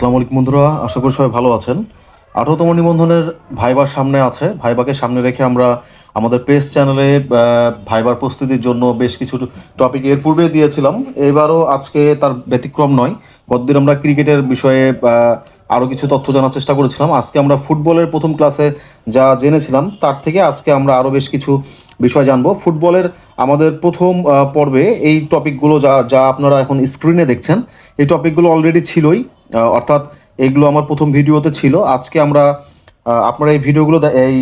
আসসালামু আলাইকুম বন্ধুরা, আশা করি সবাই ভালো আছেন। আঠারোতম নিবন্ধনের ভাইবার সামনে আছে। ভাইবাকে সামনে রেখে আমরা আমাদের পেজ চ্যানেলে ভাইবার প্রস্তুতির জন্য বেশ কিছু টপিক এর পূর্বে দিয়েছিলাম। এবারও আজকে তার ব্যতিক্রম নয়। গতদিন আমরা ক্রিকেটের বিষয়ে আরও কিছু তথ্য জানার চেষ্টা করেছিলাম। আজকে আমরা ফুটবলের প্রথম ক্লাসে যা জেনেছিলাম, তার থেকে আজকে আমরা আরও বেশ কিছু বিষয় জানব। ফুটবলের আমাদের প্রথম পর্বে এই টপিকগুলো যা যা আপনারা এখন স্ক্রিনে দেখছেন, এই টপিকগুলো অলরেডি ছিলই। অর্থাৎ এগুলো আমার প্রথম ভিডিওতে ছিল। আজকে আমরা আপনারা এই ভিডিওগুলো এই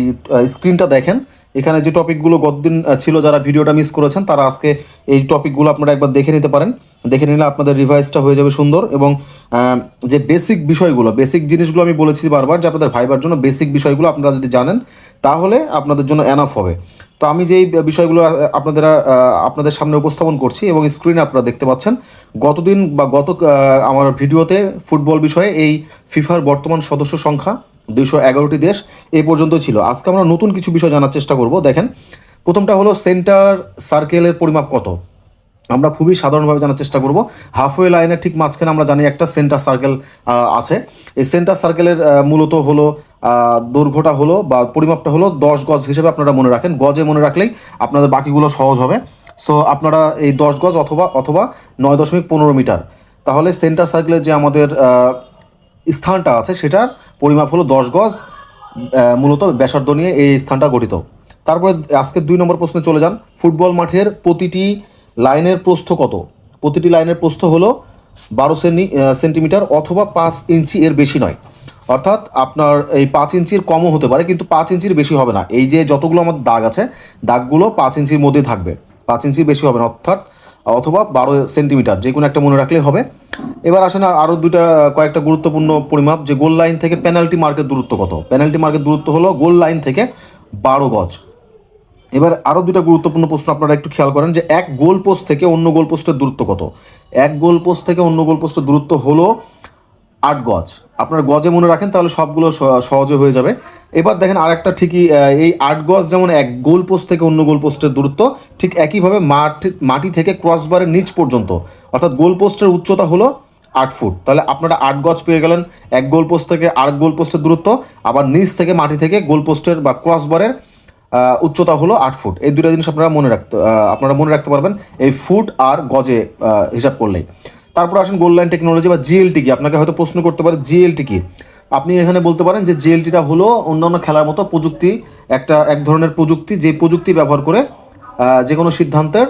স্ক্রিনটা দেখেন। এখানে যে টপিকগুলো গতদিন ছিল যারা ভিডিওটা মিস করেছেন, তারা আজকে এই টপিকগুলো আপনারা একবার দেখে নিতে পারেন। দেখে নিলে আপনাদের রিভাইসটা হয়ে যাবে সুন্দর এবং যে বেসিক বিষয়গুলো বেসিক জিনিসগুলো আমি বলেছি বারবার যে আপনাদের ভাইবার জন্য বেসিক বিষয়গুলো আপনারা যদি জানেন, তাহলে আপনাদের জন্য এনাফ হবে। তো আমি যেই বিষয়গুলো আপনাদের আপনাদের সামনে উপস্থাপন করছি এবং স্ক্রিনে আপনারা দেখতে পাচ্ছেন, গতদিন বা গত আমার ভিডিওতে ফুটবল বিষয়ে এই ফিফার বর্তমান সদস্য সংখ্যা দুইশো এগারোটি দেশ এই পর্যন্ত ছিল। আজকে আমরা নতুন কিছু বিষয় জানার চেষ্টা করব। দেখেন, প্রথমটা হলো সেন্টার সার্কেলের পরিমাপ কত? আমরা খুবই সাধারণভাবে জানার চেষ্টা করব। হাফওয়ে লাইনের ঠিক মাঝখানে আমরা জানি একটা সেন্টার সার্কেল আছে। এই সেন্টার সার্কেলের মূলত হলো দৈর্ঘ্যটা হলো বা পরিমাপটা হলো দশ গজ হিসেবে আপনারা মনে রাখেন। গজে মনে রাখলেই আপনাদের বাকিগুলো সহজ হবে। সো, আপনারা এই দশ গজ অথবা অথবা নয় দশমিক পনেরো মিটার। তাহলে সেন্টার সার্কেলের যে আমাদের স্থানটা আছে, সেটার পরিমাপ হলো দশ গজ মূলত ব্যাসার্ধ নিয়ে এই স্থানটা গঠিত। তারপরে আজকে দুই নম্বর প্রশ্নে চলে যান। ফুটবল মাঠের প্রতিটি লাইনের প্রস্থ কত? প্রতিটি লাইনের প্রস্থ হলো বারো সেন্টিমিটার অথবা পাঁচ ইঞ্চি এর বেশি নয়। অর্থাৎ আপনার এই পাঁচ ইঞ্চির কমও হতে পারে, কিন্তু পাঁচ ইঞ্চির বেশি হবে না। এই যে যতগুলো আমার দাগ আছে, দাগগুলো পাঁচ ইঞ্চির মধ্যে থাকবে। পাঁচ ইঞ্চির বেশি হবে না, অর্থাৎ অথবা বারো সেন্টিমিটার, যে কোনো একটা মনে রাখলেই হবে। এবার আসেন আর আরও দুইটা, কয়েকটা গুরুত্বপূর্ণ পরিমাপ, যে গোল লাইন থেকে পেনাল্টি মার্কের দূরত্ব কত? পেনাল্টি মার্কের দূরত্ব হলো গোল লাইন থেকে বারো গজ। এবার আরও দুটা গুরুত্বপূর্ণ প্রশ্ন আপনারা একটু খেয়াল করেন, যে এক গোল পোস্ট থেকে অন্য গোল পোস্টের দূরত্ব কত? এক গোল পোস্ট থেকে অন্য গোল পোস্টের দূরত্ব হলো আট গজ। আপনার গজে মনে রাখেন, তাহলে সবগুলো সহজে হয়ে যাবে। এবার দেখেন আরেকটা ঠিকই এই আট গজ যেমন এক গোল পোস্ট থেকে অন্য গোল পোস্টের দূরত্ব, ঠিক একইভাবে মাঠ মাটি থেকে ক্রসবারের নিচ পর্যন্ত। অর্থাৎ গোল পোস্টের উচ্চতা হলো আট ফুট। তাহলে আপনারা আট গজ পেয়ে গেলেন, এক গোল পোস্ট থেকে আরেক গোল পোস্টের দূরত্ব, আবার নিচ থেকে মাটি থেকে গোল পোস্টের বা ক্রসবারের উচ্চতা হলো আট ফুট। এই দুটো জিনিস আপনারা মনে রাখতে আপনারা মনে রাখতে পারবেন, এই ফুট আর গজে হিসাব করলেই। তারপর আসেন গোল লাইন টেকনোলজি বা জিএলটি কি? আপনাকে হয়তো প্রশ্ন করতে পারে জিএলটি কি? আপনি এখানে বলতে পারেন যে জিএলটিটা হলো অন্যান্য খেলার মতো প্রযুক্তি, একটা, এক ধরনের প্রযুক্তি, যে প্রযুক্তি ব্যবহার করে যে কোনো সিদ্ধান্তের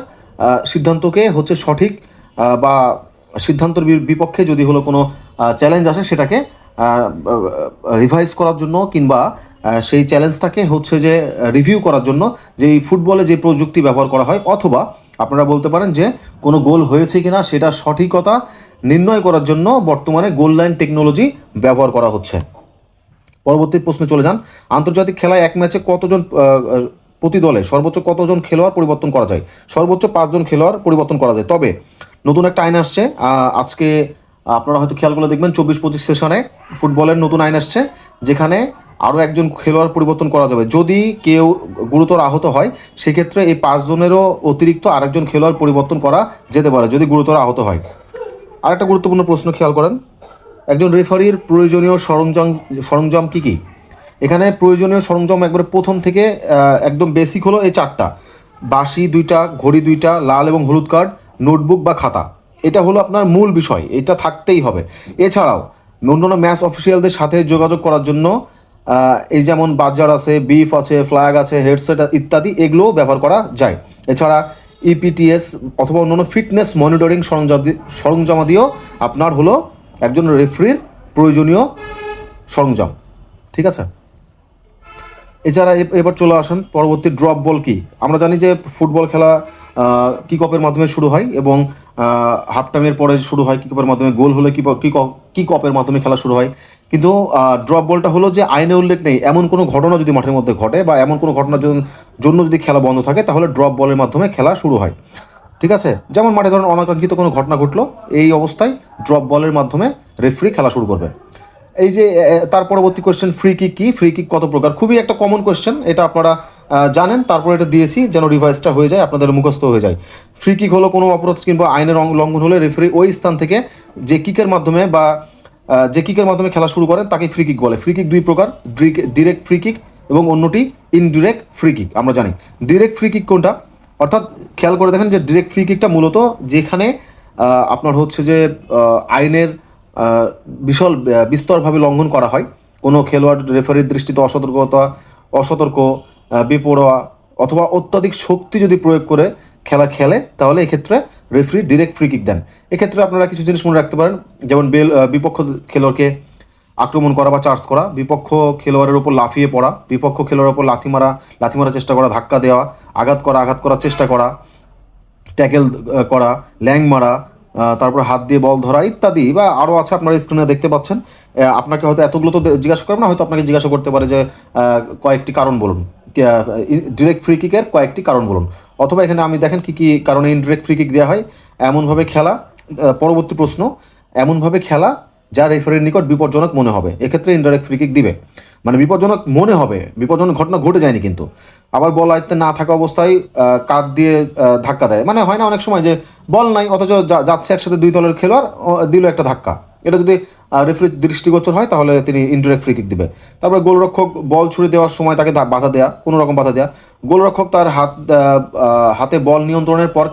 সিদ্ধান্তকে হচ্ছে সঠিক বা সিদ্ধান্তের বিপক্ষে যদি হলো কোনো চ্যালেঞ্জ আসে সেটাকে রিভাইজ করার জন্য কিংবা সেই চ্যালেঞ্জটাকে হচ্ছে যে রিভিউ করার জন্য যে ফুটবলে যে প্রযুক্তি ব্যবহার করা হয়, অথবা আপনারা বলতে পারেন যে কোনো গোল হয়েছে কিনা সেটা সঠিকতা নির্ণয় করার জন্য বর্তমানে গোল লাইন টেকনোলজি ব্যবহার করা হচ্ছে। পরবর্তী প্রশ্নে চলে যান। আন্তর্জাতিক খেলায় এক ম্যাচে কতজন প্রতি দলে সর্বোচ্চ কতজন খেলোয়াড় পরিবর্তন করা যায়? সর্বোচ্চ পাঁচজন খেলোয়াড় পরিবর্তন করা যায়। তবে নতুন একটা আইন আসছে আজকে আপনারা হয়তো খেয়াল করে দেখবেন চব্বিশ পঁচিশ সেশনে ফুটবলের নতুন আইন আসছে, যেখানে আরও একজন খেলোয়াড় পরিবর্তন করা যাবে। যদি কেউ গুরুতর আহত হয়, সেক্ষেত্রে এই পাঁচজনেরও অতিরিক্ত আরেকজন খেলোয়াড় পরিবর্তন করা যেতে পারে, যদি গুরুতর আহত হয়। আরেকটা গুরুত্বপূর্ণ প্রশ্ন খেয়াল করেন। একজন রেফারির প্রয়োজনীয় সরঞ্জাম সরঞ্জাম কি কি? এখানে প্রয়োজনীয় সরঞ্জাম একবারে প্রথম থেকে একদম বেসিক হলো এই চারটা। বাঁশি দুইটা, ঘড়ি দুইটা, লাল এবং হলুদ কার্ড, নোটবুক বা খাতা। এটা হলো আপনার মূল বিষয়, এটা থাকতেই হবে। এছাড়াও, অন্যান্য ম্যাচ অফিসিয়ালদের সাথে যোগাযোগ করার জন্য এই যেমন বাজার আছে বিফ আছে ফ্ল্যাগ আছে হেডসেট ইত্যাদি, এগুলোও ব্যবহার করা যায়। এছাড়া ইপিটিএস অথবা অন্যান্য ফিটনেস মনিটরিং সরঞ্জাম সরঞ্জামাদিও আপনার হলো একজন রেফারির প্রয়োজনীয় সরঞ্জাম। ঠিক আছে? এছাড়া এবার চলে আসেন, পরবর্তী ড্রপ বল কি? আমরা জানি যে ফুটবল খেলা কিক অফের মাধ্যমে শুরু হয় এবং হাফ টাইমের পরে শুরু হয় কিক অফের মাধ্যমে, গোল হলে কি কপের মাধ্যমে খেলা শুরু হয়। কিন্তু ড্রপ বলটা হলো যে আইনে উল্লেখ নেই। এমন কোনো ঘটনা যদি মাঠের মধ্যে ঘটে বা এমন কোনো ঘটনার জন্য যদি খেলা বন্ধ থাকে, তাহলে ড্রপ বলের মাধ্যমে খেলা শুরু হয়। ঠিক আছে? যেমন মাঠে ধরুন অনাকাঙ্ক্ষিত কোনো ঘটনা ঘটলো, এই অবস্থায় ড্রপ বলের মাধ্যমে রেফারি খেলা শুরু করবে। এই যে তার পরবর্তী কোয়েশ্চেন ফ্রি কিক কি? ফ্রি কিক কত প্রকার? খুবই একটা কমন কোয়েশ্চেন এটা আপনারা জানেন, তারপর এটা দিয়েছি যেন রিভাইসটা হয়ে যায়, আপনাদের মুখস্থ হয়ে যায়। ফ্রি কিক হলো কোনো অপরাধ কিংবা আইনের লঙ্ঘন হলে রেফারি ওই স্থান থেকে যে কিকের মাধ্যমে বা যে কিকের মাধ্যমে খেলা শুরু করেন, তাকে ফ্রি কিক বলে। ফ্রি কিক দুই প্রকার ডিরেক্ট ফ্রি কিক এবং অন্যটি ইনডিরেক্ট ফ্রি কিক আমরা জানি। ডিরেক্ট ফ্রি কিক কোনটা? অর্থাৎ খেয়াল করে দেখেন যে ডিরেক্ট ফ্রি কিকটা মূলত যেখানে আপনার হচ্ছে যে আইনের বিশাল বিস্তরভাবে লঙ্ঘন করা হয়। কোনো খেলোয়াড় রেফারির দৃষ্টিতে অসতর্কতা, অসতর্ক বেপরোয়া অথবা অত্যাধিক শক্তি যদি প্রয়োগ করে খেলা খেলে, তাহলে এক্ষেত্রে রেফারি ডিরেক্ট ফ্রি কিক দেন। এক্ষেত্রে আপনারা কিছু জিনিস মনে রাখতে পারেন, যেমন বেল বিপক্ষ খেলোয়াড়কে আক্রমণ করা বা চার্জ করা, বিপক্ষ খেলোয়াড়ের উপর লাফিয়ে পড়া, বিপক্ষ খেলোয়াড়ের উপর লাথি মারা, লাথি মারার চেষ্টা করা, ধাক্কা দেওয়া, আঘাত করা, আঘাত করার চেষ্টা করা ট্যাকেল করা, ল্যাং মারা তারপর হাত দিয়ে বল ধরা ইত্যাদি বা আরও আছে আপনারা স্ক্রিনে দেখতে পাচ্ছেন। আপনাকে হয়তো এতগুলো তো জিজ্ঞাসা করবে না, হয়তো আপনাকে জিজ্ঞাসা করতে পারে যে কয়েকটি কারণ বলুন। ডিরেক্ট ফ্রি কিকের কয়েকটি কারণ বলুন। অথবা এখানে আমি দেখেন কি কি কারণে ইনডিরেক্ট ফ্রি কিক দেওয়া হয়। এমনভাবে খেলা পরবর্তী প্রশ্ন, এমনভাবে খেলা যা রেফারির নিকট বিপজ্জনক মনে হবে। এক্ষেত্রে ইনডাইরেক্ট ফ্রি কিক দিবে। মানে বিপজ্জনক মনে হবে, বিপজ্জনক ঘটনা ঘটে যায়নি কিন্তু। আবার বল আয়ত্তে না থাকা অবস্থায় কাঁধ দিয়ে ধাক্কা দেয়। মানে হয় না অনেক সময় যে বল নাই, অথচ যাচ্ছে একসাথে দুই দলের খেলোয়াড় দিল একটা ধাক্কা। এটা যদি রেফারি দৃষ্টিগোচর হয়, তাহলে তিনি ইনডিরেক্ট ফ্রি কিক দিবে। তারপরে গোলরক্ষক বল ছুড়ে দেওয়ার সময় তাকে বাধা দেয়া কোনো রকম বাধা দেয়া। গোলরক্ষক তার হাত হাতে বল নিয়ন্ত্রণের পর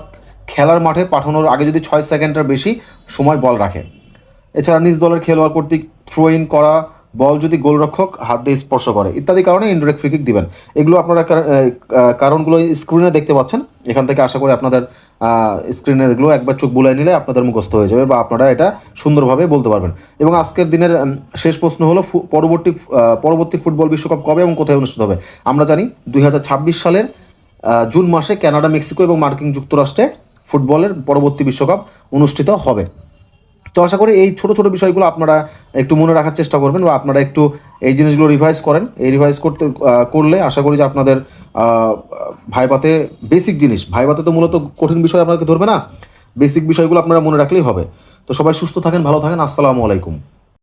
খেলার মাঠে পাঠানোর আগে যদি ছয় সেকেন্ডের বেশি সময় বল রাখে। এছাড়া নিজ দলের খেলোয়াড় কর্তৃক থ্রো ইন করা বল যদি গোলরক্ষক হাত দিয়ে স্পর্শ করে, ইত্যাদি কারণে ইনডিরেক্ট ফ্রি কিক দিবেন। এগুলো আপনারা কারণগুলো স্ক্রিনে দেখতে পাচ্ছেন। এখান থেকে আশা করি আপনাদের স্ক্রিনের এগুলো একবার চোখ বুলাই নিলে আপনাদের মুখস্থ হয়ে যাবে বা আপনারা এটা সুন্দরভাবে বলতে পারবেন। এবং আজকের দিনের শেষ প্রশ্ন হলো পরবর্তী পরবর্তী ফুটবল বিশ্বকাপ কবে এবং কোথায় অনুষ্ঠিত হবে? আমরা জানি দুই হাজার ছাব্বিশ সালের জুন মাসে কানাডা মেক্সিকো এবং মার্কিন যুক্তরাষ্ট্রে ফুটবলের পরবর্তী বিশ্বকাপ অনুষ্ঠিত হবে। তো আশা করি এই ছোট ছোট বিষয়গুলো আপনারা একটু মনে রাখার চেষ্টা করবেন বা আপনারা একটু এই জিনিসগুলো রিভাইজ করেন। এই রিভাইজ করতে করলে আশা করি যে আপনাদের ভাইবাতে বেসিক জিনিস ভাইবাতে তো মূলত কঠিন বিষয় আপনাকে ধরবে না বেসিক বিষয়গুলো আপনারা মনে রাখলেই হবে। তো সবাই সুস্থ থাকেন, ভালো থাকেন, আসসালামু আলাইকুম।